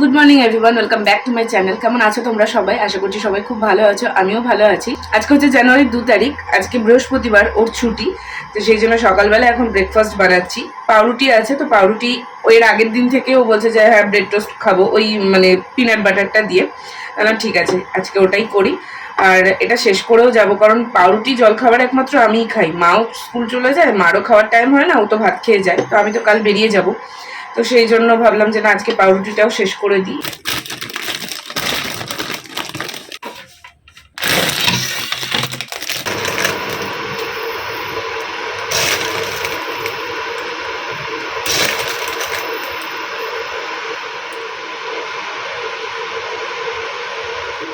Good morning everyone welcome back to my channel কেমন আছো তোমরা সবাই? আশা করছি সবাই খুব ভালো আছো, আমিও ভালো আছি। আজকে হচ্ছে জানুয়ারির দু তারিখ, আজকে বৃহস্পতিবার, ওর ছুটি। তো সেই জন্য সকালবেলা এখন ব্রেকফাস্ট বানাচ্ছি। পাউরুটি আছে, তো পাউরুটি এর আগের দিন থেকে ও বলছে যে হ্যাঁ ব্রেড টোস্ট খাব ওই মানে পিনাট বাটারটা দিয়ে। বললাম, ঠিক আছে, আজকে ওটাই করি। আর এটা শেষ করেও যাব, কারণ পাউরুটি জল খাবার একমাত্র আমিই খাই। মাও স্কুল চলে যায়, মারও খাওয়ার টাইম হয় না, ও তো ভাত খেয়ে যায়। তো আমি তো কাল বেরিয়ে যাব। তো সেই জন্য ভাবলাম যে না, আজকে পাউরুটিটাও শেষ করে দিই।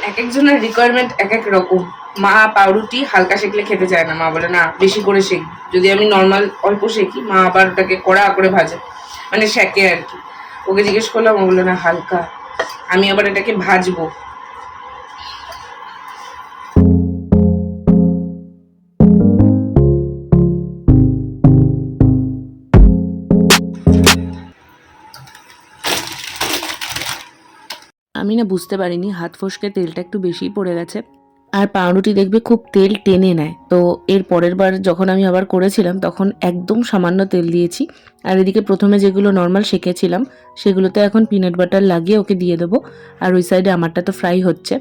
এক একজনের রিকোয়ারমেন্ট এক এক রকম। মা পাউরুটি হালকা সেকলে খেতে চায় না, মা বলে, না, বেশি করে শেখ যদি আমি নর্মাল অল্প শেখি মা আবার ওটাকে কড়া করে ভাজে। মানে সেকে আর কি। ওকে জিজ্ঞেস করলাম বলল, না, হালকা। আমি আবার এটাকে ভাজবো। আমি না বুঝতে পারিনি, হাত ফসকে তেলটা একটু বেশিই পড়ে গেছে। আর পাউরুটি দেখবে খুব তেল টেনে নেয়। তো এর পরের বার যখন আমি আবার করেছিলাম, তখন একদম সামান্য তেল দিয়েছি। আর এদিকে প্রথমে যেগুলো নর্মাল শেখেছিলাম সেগুলোতে এখন পিনাট বাটার লাগিয়ে ওকে দিয়ে দেবো। আর ওই সাইডে আমারটা তো ফ্রাই হচ্ছে।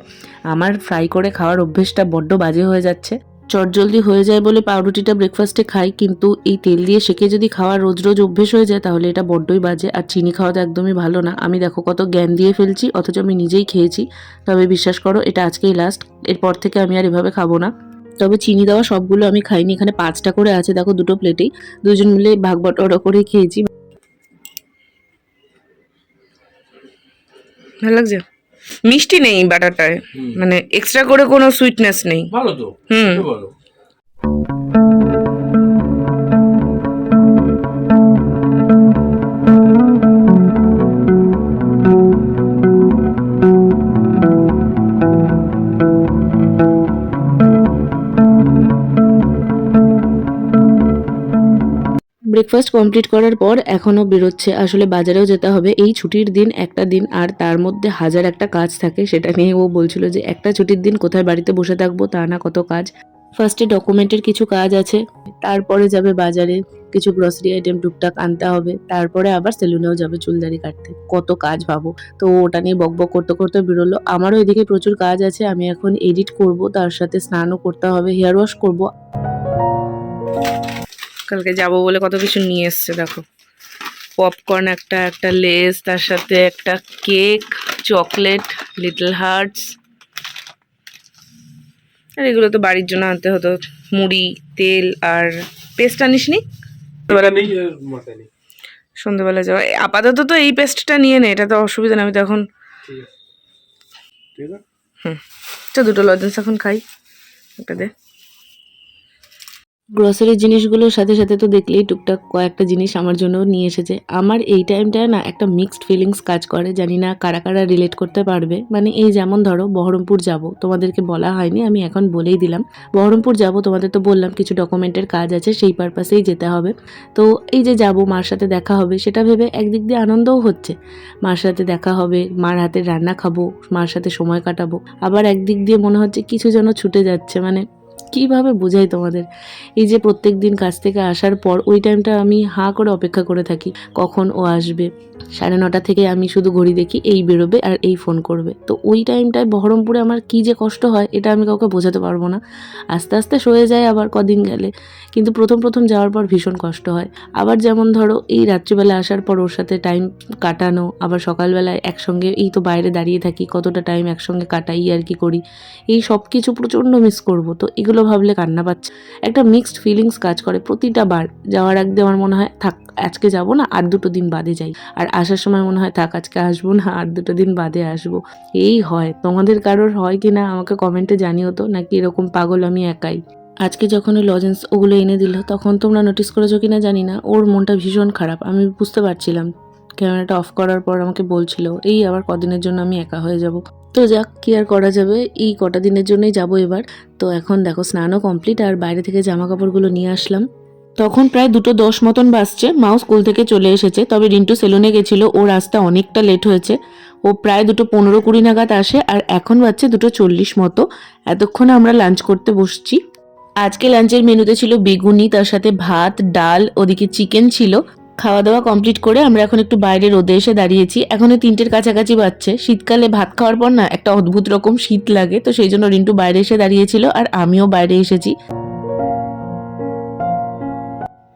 আমার ফ্রাই করে খাওয়ার অভ্যেসটা বড্ড বাজে হয়ে যাচ্ছে। চটজলদি হয়ে যায় বলে পাউরুটিটা ব্রেকফাস্টে খাই কিন্তু এই তেল দিয়ে সেকে যদি খাওয়া রোজ রোজ অভ্যেস হয়ে যায়, তাহলে এটা বড্ডই বাজে। আর চিনি খাওয়া তো একদমই ভালো না। আমি দেখো কত জ্ঞান দিয়ে ফেলছি, অথচ আমি নিজেই খেয়েছি। তবে বিশ্বাস করো, এটা আজকেই লাস্ট এরপর থেকে আমি আর এভাবে খাব না। তবে চিনি দেওয়া সবগুলো আমি খাইনি, এখানে পাঁচটা করে আছে, দেখো দুটো প্লেটেই। দুজন মিলে ভাগ বটরা করে খেয়েছি। ভালো লাগছে? মিষ্টি নেই বাটারটায়। মানে এক্সট্রা করে কোনো সুইটনেস নেই। ভালো তো হুম। ব্রেকফাস্ট কমপ্লিট করার পর এখনও বেরোচ্ছে। আসলে বাজারেও যেতে হবে। এই ছুটির দিন একটা দিন আর তার মধ্যে হাজার একটা কাজ থাকে, সেটা নিয়ে ও বলছিল যে একটা ছুটির দিন কোথায় বাড়িতে বসে থাকব তা না কত কাজ। ফার্স্টে ডকুমেন্টের কিছু কাজ আছে, তারপরে যাবে বাজারে, কিছু গ্রসারি আইটেম টুকটাক আনতে হবে, তারপরে আবার সেলুনেও যাবে চুলদারি কাটতে। কত কাজ ভাবো। তো ওটা নিয়ে বকবক করতে করতে বেরোলো। আমারও এদিকে প্রচুর কাজ আছে, আমি এখন এডিট করব, তার সাথে স্নানও করতে হবে হেয়ার ওয়াশ করব। কালকে যাব বলে কত কিছু নিয়ে এসছে দেখো। পপকর্ন একটা একটা লেস তার সাথে একটা কেক চকলেট লিটল হার্টস আর এগুলো তো বাড়ির জন্য আনতে হতো মুড়ি তেল আর পেস্ট আনিস নি? সন্ধ্যাবেলা যাওয়া আপাতত তো এই পেস্টটা নিয়ে নে এটা তো অসুবিধা না আমি তো এখন তো দুটো লজেন্স এখন খাই। একটা দে। গ্রসারির জিনিসগুলোর সাথে সাথে তো দেখলেই টুকটাক কয়েকটা জিনিস আমার জন্য নিয়ে এসেছে। আমার এই টাইমটায় না একটা মিক্সড ফিলিংস কাজ করে, জানি না কারা কারা রিলেট করতে পারবে। মানে এই যেমন ধরো, বহরমপুর যাব, তোমাদেরকে বলা হয়নি, আমি এখন বলেই দিলাম। বহরমপুর যাব, তোমাদের তো বললাম কিছু ডকুমেন্টের কাজ আছে, সেই পারপাসেই যেতে হবে। তো এই যে যাব, মার সাথে দেখা হবে, সেটা ভেবে একদিক দিয়ে আনন্দও হচ্ছে। মার সাথে দেখা হবে, মার হাতের রান্না খাব, মার সাথে সময় কাটাবো। আবার একদিক দিয়ে মনে হচ্ছে কিছু যেন ছুটে যাচ্ছে মানে কীভাবে বোঝাই তোমাদের? এই যে প্রত্যেক দিন কাজ থেকে আসার পর ওই টাইমটা আমি হাঁ করে অপেক্ষা করে থাকি, কখন ও আসবে? সাড়ে নটা থেকে আমি শুধু ঘড়ি দেখি, এই বেরোবে আর এই ফোন করবে। তো ওই টাইমটায় বহরমপুরে আমার কী যে কষ্ট হয়, এটা আমি কাউকে বোঝাতে পারব না। আস্তে আস্তে সয়ে যায় আবার কদিন গেলে। কিন্তু প্রথম প্রথম যাওয়ার পর ভীষণ কষ্ট হয়। আবার যেমন ধরো, এই রাত্রিবেলা আসার পর ওর সাথে টাইম কাটানো, আবার সকালবেলায় একসঙ্গে, এই তো বাইরে দাঁড়িয়ে থাকি, কতটা টাইম একসঙ্গে কাটাই আর কি করি, এই সব কিছু প্রচণ্ড মিস করব। তো এগুলো ভাবলে কান্না পাচ্ছে। একটা মিক্সড ফিলিংস কাজ করে প্রতিটা বার। যাওয়ার আগে আমার মনে হয়, থাক, আজকে যাব না, আর দুটো দিন বাদে যাই। আর আসার সময় মনে হয়, থাক, আজকে আসব না, আর দুটো দিন বাদে আসব। এই হয়। তোমাদের কারোর হয় কি না আমাকে কমেন্টে জানিও তো, নাকি এরকম পাগল আমি একাই? আজকে যখন ওই লজেন্স ওগুলো এনে দিল, তখন তোমরা নোটিস করেছ কিনা জানি না। ওর মনটা ভীষণ খারাপ, আমি বুঝতে পারছিলাম। ক্যামেরাটা অফ করার পর আমাকে বলছিল, এই আবার কদিনের জন্য আমি একা হয়ে যাব। তো যাক, কি আর করা যাবে? এই কটা দিনের জন্যই যাব এবার। তো এখন দেখো, স্নানও কমপ্লিট আর বাইরে থেকে জামা কাপড়গুলো নিয়ে আসলাম। তখন প্রায় দুটো দশ মতন বাজছে, মাও স্কুল থেকে চলে এসেছে। তবে রিন্টু সেলুনে গেছিল, ওর আসতে অনেকটা লেট হয়েছে। ও প্রায় দুটো পনেরো কুড়ি নাগাদ আসে, আর এখন বাচ্চে দুটো চল্লিশ মতো। এতক্ষণে আমরা লাঞ্চ করতে বসছি। আজকে লাঞ্চের মেনুতে ছিল বেগুনি, তার সাথে ভাত, ডাল, ওদিকে চিকেন ছিল। খাওয়া দাওয়া কমপ্লিট করে আমরা এখন একটু বাইরে রোদে এসে দাঁড়িয়েছি। এখনও তিনটের কাছাকাছি বাচ্চে শীতকালে ভাত খাওয়ার পর না একটা অদ্ভুত রকম শীত লাগে, তো সেই জন্য রিন্টু বাইরে এসে দাঁড়িয়েছিল আর আমিও বাইরে এসেছি।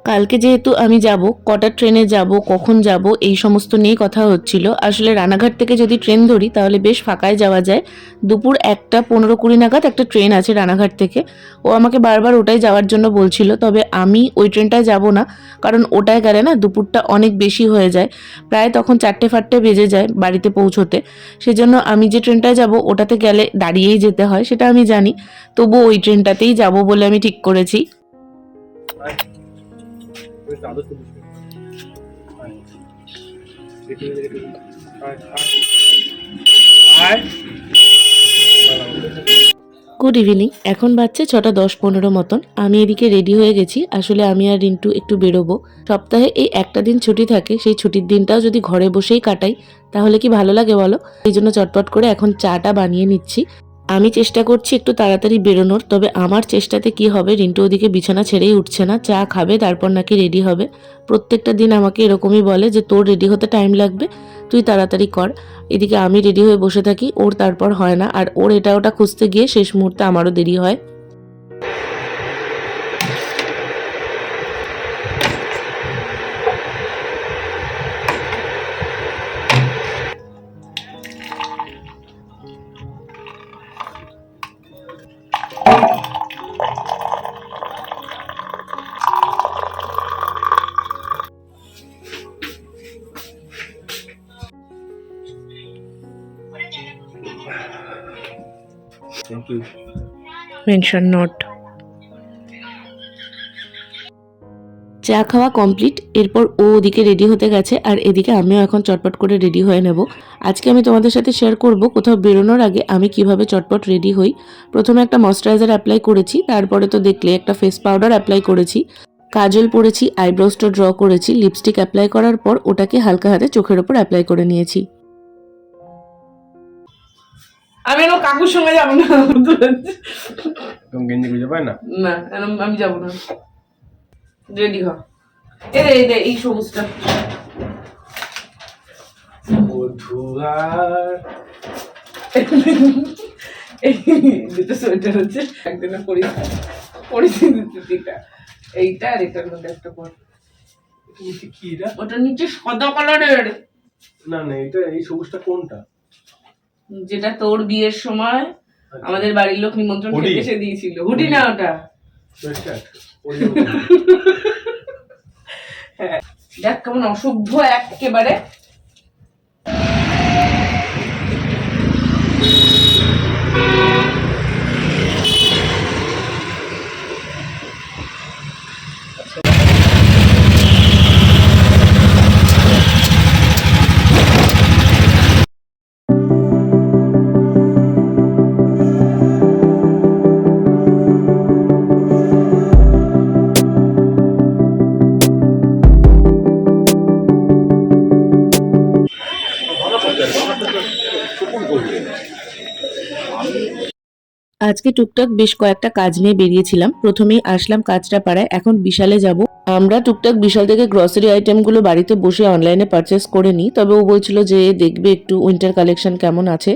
কালকে যেহেতু আমি যাব, কটা ট্রেনে যাব, কখন যাব, এই সমস্ত নিয়ে কথা হচ্ছিল। আসলে রানাঘাট থেকে যদি ট্রেন ধরি, তাহলে বেশ ফাঁকায় যাওয়া যায়। দুপুর একটা পনেরো কুড়ি নাগাদ একটা ট্রেন আছে রানাঘাট থেকে। ও আমাকে বারবার ওটাই যাওয়ার জন্য বলছিল, তবে আমি ওই ট্রেনটায় যাব না, কারণ ওটায় গেলে না দুপুরটা অনেক বেশি হয়ে যায়। প্রায় তখন চারটে ফাটটে বেজে যায় বাড়িতে পৌঁছোতে। সেজন্য আমি যে ট্রেনটায় যাব, ওটাতে গেলে দাঁড়িয়েই যেতে হয়, সেটা আমি জানি। তবু ওই ট্রেনটাতেই যাব বলে আমি ঠিক করেছি। আয়। গুড ইভিনিং এখন বাজছে ছটা দশ পনেরো মতন। আমি এদিকে রেডি হয়ে গেছি। আসলে আমি আর রিন্টু একটু বেরোবো। সপ্তাহে এই একটা দিন ছুটি থাকে, সেই ছুটির দিনটাও যদি ঘরে বসেই কাটাই, তাহলে কি ভালো লাগে বলো? এই জন্য চটপট করে এখন চাটা বানিয়ে নিচ্ছি। আমি চেষ্টা করছি একটু তাড়াতাড়ি বেরোনোর, তবে আমার চেষ্টাতে কি হবে রিন্টু ওদিকে বিছানা ছেড়েই উঠছে না, চা খাবে, তারপর নাকি রেডি হবে। প্রত্যেকটা দিন আমাকে এরকমই বলে যে, তোর রেডি হতে টাইম লাগবে, তুই তাড়াতাড়ি কর। এদিকে আমি রেডি হয়ে বসে থাকি, ওর তারপর হয় না, আর ওর এটা ওটা খুঁজতে গিয়ে শেষ মুহূর্তে আমারও দেরি হয়। থ্যাংক ইউ মেনশন নট চা খাওয়া কমপ্লিট এরপর ও ওদিকে রেডি হতে গেছে আর এদিকে আমিও এখন চটপট করে রেডি হয়ে নেব। আজকে আমি তোমাদের সাথে শেয়ার করব কোথাও বেরোনোর আগে আমি কীভাবে চটপট রেডি হই। প্রথমে একটা ময়শ্চারাইজার অ্যাপ্লাই করেছি তারপরে তো দেখলে একটা ফেস পাউডার অ্যাপ্লাই করেছি কাজল পরেছি আইব্রোসটা ড্র করেছি লিপস্টিক অ্যাপ্লাই করার পর ওটাকে হালকা হাতে চোখের ওপর অ্যাপ্লাই করে নিয়েছি। আমি এরকম কাকুর সঙ্গে যাব না। তুমি গেঞ্জি খুঁজে পাই না? না আমি যাব না। রেডি হ। এ এই দে এই সবুজটা। দুটো সোয়েটার হচ্ছে পরিস্থিতিটা এইটা আর এটার মধ্যে একটা পর। কি এটা ওটা নিচে সাদা কালারের না না এটা এই সবুজটা কোনটা? যেটা তোর বিয়ের সময় আমাদের বাড়ির লোক নিমন্ত্রণ? খেতে এসে দিয়েছিল। হুডি না ওটা? হ্যাঁ। দেখ কেমন অসভ্য একেবারে। আজকে টুকটাক বেশ কয়েকটা কাজ নিয়ে বেরিয়েছিলাম। প্রথমেই আসলাম কাজটা পাড়ায় এখন বিশালে যাব। আমরা টুকটাক বিশাল থেকে গ্রসারি আইটেমগুলো বাড়িতে বসে অনলাইনে পারচেস করে নিই। তবে ও বলছিল যে দেখবে একটু উইন্টার কালেকশন কেমন আছে?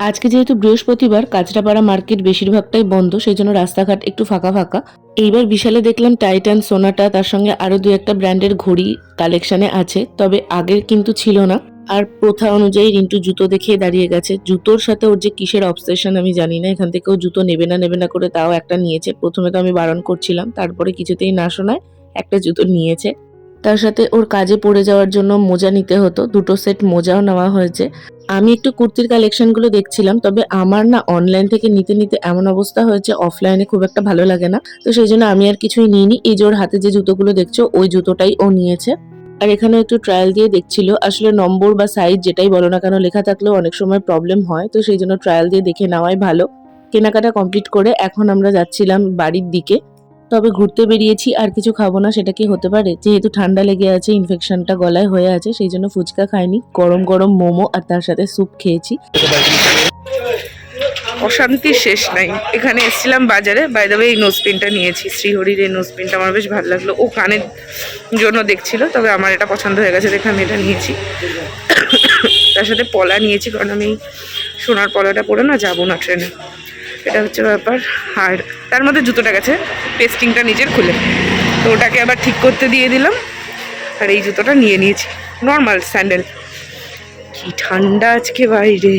আজকে যেহেতু বৃহস্পতিবার কাঁচরাপাড়া মার্কেট বেশিরভাগটাই বন্ধ সেই জন্য রাস্তাঘাট একটু ফাঁকা ফাঁকা। এইবার বিশালে দেখলাম টাইটান, সোনাটা, তার সঙ্গে আরও দু একটা ব্র্যান্ডের ঘড়ি কালেকশনে আছে, তবে আগের কিন্তু ছিল না। আর প্রথা অনুযায়ী রিন্টু জুতো দেখে দাঁড়িয়ে গেছে। জুতোর সাথে ওর যে কিসের অবসেশন আমি জানি না, এখান থেকেও জুতো নেবে না নেবে না করে তাও একটা নিয়েছে। প্রথমে তো আমি বারণ করছিলাম, তারপরে কিছুতেই না শোনায়, একটা জুতো নিয়েছে। তার সাথে ওর কাজে পড়ে যাওয়ার জন্য মোজা নিতে হতো, দুটো সেট মোজাও নেওয়া হয়েছে। আমি একটু কুর্তির কালেকশনগুলো দেখছিলাম, তবে আমার না অনলাইন থেকে নিতে নিতে এমন অবস্থা হয়েছে অফলাইনে খুব একটা ভালো লাগে না। তো সেই জন্য আমি আর কিছুই নিইনি। এই যে ওর হাতে যে জুতোগুলো দেখছ, ওই জুতোটাই ও নিয়েছে। আর এখানে একটু ট্রায়াল দিয়ে দেখছিল। আসলে নম্বর বা সাইজ যেটাই বলো না কেন, লেখা থাকলেও অনেক সময় প্রবলেম হয়। তো সেই জন্য ট্রায়াল দিয়ে দেখে নেওয়াই ভালো। কেনাকাটা কমপ্লিট করে এখন আমরা যাচ্ছিলাম বাড়ির দিকে। তবে ঘুরতে বেরিয়েছি, আর কিছু খাব না, সেটা কি হতে পারে? যেহেতু ঠান্ডা লেগে আছে ইনফেকশনটা গলায় হয়ে আছে, সেই জন্য ফুচকা খাইনি। গরম গরম মোমো আর তার সাথে স্যুপ খেয়েছি। অশান্তির শেষ নাই। এখানে এসেছিলাম বাজারে। বাইরে এই নোজপিনটা নিয়েছি। শ্রীহরির এই নোজপিনটা আমার বেশ ভালো লাগল। ও কানের জন্য দেখছিল, তবে আমার এটা পছন্দ হয়ে গেছে দেখে আমি এটা নিয়েছি। তার সাথে পলা নিয়েছি, কারণ আমি সোনার পলাটা পরে না, যাব না ট্রেনে এটা হচ্ছে ব্যাপার। আর তার মধ্যে জুতোটা গেছে পেস্টিংটা নিজের খুলে। তো ওটাকে আবার ঠিক করতে দিয়ে দিলাম। আর এই জুতোটা নিয়ে নিয়েছি। নর্মাল স্যান্ডেল কি ঠান্ডা আজকে বাইরে।